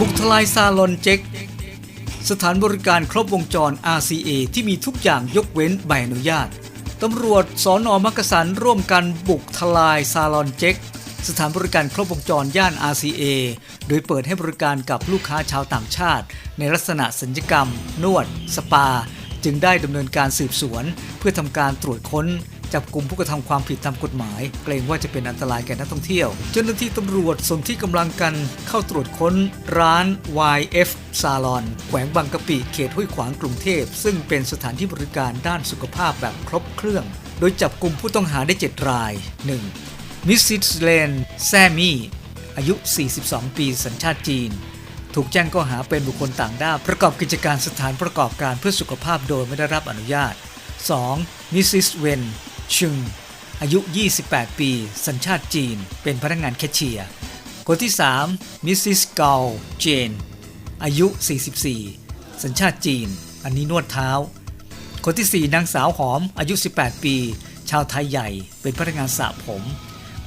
บุกทลายซาลอนเจ็กสถานบริการครบวงจร RCA ที่มีทุกอย่างยกเว้นใบอนุญาต ตำรวจสอนอมักกะสันร่วมกันบุกทลายซาลอนเจ็กสถานบริการครบวงจรย่าน RCA โดยเปิดให้บริการกับลูกค้าชาวต่างชาติ ในลักษณะสัญญกรรม นวด สปา จึงได้ดำเนินการสืบสวน เพื่อทำการตรวจค้น จับกลุ่มผู้กระทำความผิดตามกฎหมาย เกรงว่าจะเป็นอันตรายแก่นักท่องเที่ยว เจ้าหน้าที่ตำรวจสนที่กำลังกันเข้าตรวจค้นร้าน YF Salon แขวงบางกะปิเขตห้วยขวางกรุงเทพ ซึ่งเป็นสถานที่บริการด้านสุขภาพแบบครบเครื่อง โดยจับกลุ่มผู้ต้องหาได้ 7 ราย 1. มิสซิสเลนแซมี่อายุ 42 ปีสัญชาติจีน ถูกแจ้งข้อหาเป็นบุคคลต่างด้าวประกอบกิจการสถานประกอบการเพื่อสุขภาพโดยไม่ได้รับอนุญาต 2. มิสซิสเวน ชึง อายุ 28 ปี สัญชาติจีน เป็นพนักงานแคชเชียร์ คนที่ 3 มิสซิสเกลเจน อายุ 44 สัญชาติจีน อันนี้นวดเท้า คนที่ 4 นางสาวหอม อายุ 18 ปี ชาวไทยใหญ่ เป็นพนักงานสระผม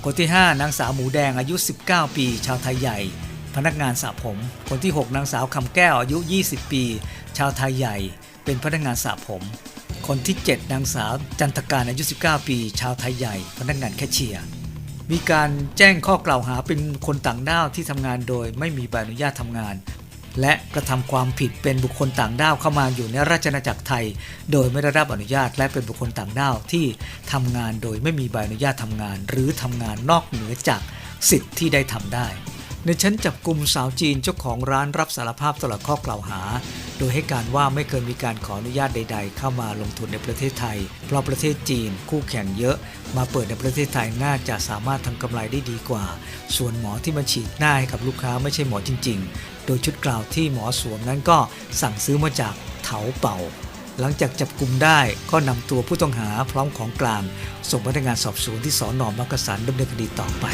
คนที่ 5 นางสาวหมูแดง อายุ 19 ปี ชาวไทยใหญ่ พนักงานสระผม คนที่ 6 นางสาวคำแก้ว อายุ 20 ปี ชาวไทยใหญ่ เป็นพนักงานสระผม คนที่ 7 นางสาวจันทการอายุ 19 ปี ชาวไทยใหญ่พนักงานแคชเชียร์มีการแจ้งข้อกล่าวหาเป็นคนต่างด้าวที่ทำงานโดยไม่มีใบอนุญาตทำงาน และกระทำความผิดเป็นบุคคลต่างด้าวเข้ามาอยู่ในราชอาณาจักรไทย โดยไม่ได้รับอนุญาตและเป็นบุคคลต่างด้าวที่ทำงานโดยไม่มีใบอนุญาตทำงาน หรือทำงานนอกเหนือจากสิทธิ์ที่ได้ทำได้ ในชั้นจับกลุ่มสาวจีนเจ้าของร้านรับสารภาพตลอดข้อกล่าวหา โดยให้การว่าไม่เคยมีการขออนุญาตใด ๆ เข้ามาลงทุนในประเทศไทย เพราะประเทศจีนคู่แข่งเยอะ มาเปิดในประเทศไทยน่าจะสามารถทำกำไรได้ดีกว่า ส่วนหมอที่มาฉีดหน้าให้กับลูกค้าไม่ใช่หมอจริง ๆ โดยชุดกล่าวที่หมอสวมนั้นก็สั่งซื้อมาจากเถาเป่าหลังจากจับกลุ่มได้ก็นำตัวผู้ต้องหาพร้อมของกลาง ส่งพนักงานสอบสวนที่สอนอมักกะสันดำเนินคดีต่อไป